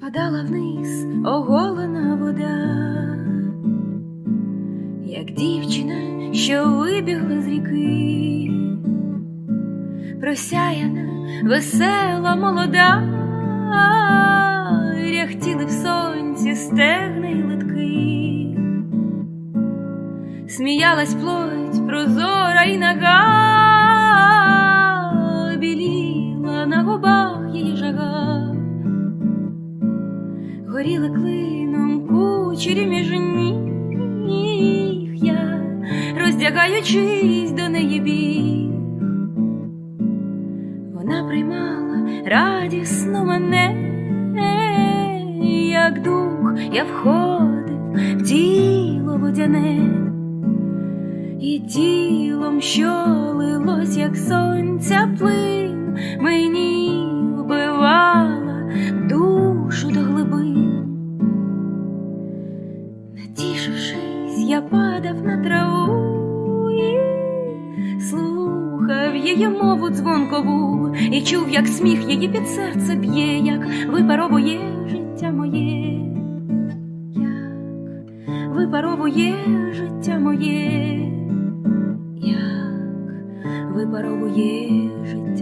Падала вниз оголена вода, як дівчина, що вибігла з ріки, просяяна, весела, молода, ряхтіли в сонці стегна й литки, сміялась плоть прозора й нага, горіли клином кучері між ніг я, роздягаючись до неї біг. Вона приймала радісно мене, як дух я входив в тіло водяне, і тілом, що лилось, як сонця плин, Натішившись, я падав на траву і слухав її мову дзвонкову, і чув, як сміх її під серце б'є, як випаровує життя моє, як випаровує життя моє, як випаровує життя.